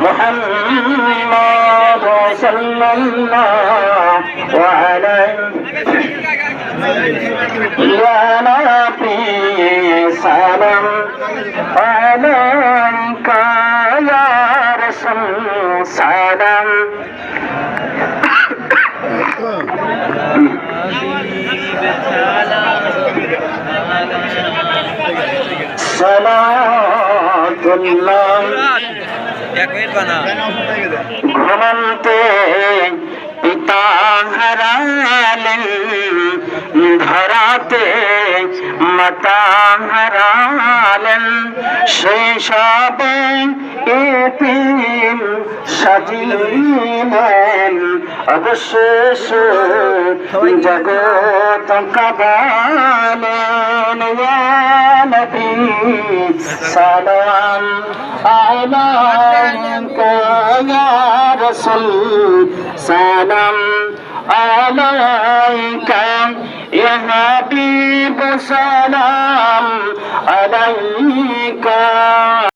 محمد صلى الله عليه يا نبي سلام عليك يا رسول سلام صلاة الله এক মিনিট বানা। ঘুমন্তে পিতা হারালেন ধরাতে মাতা হারালেন। সেই এতিম সাজিলেন অবশেষ জগৎ কাবালেন ইয়া নবী সালাম আলাইকা ইয়া রাসূল সালাম আলাইকা ইয়া হাবিব সালাম আলাইকা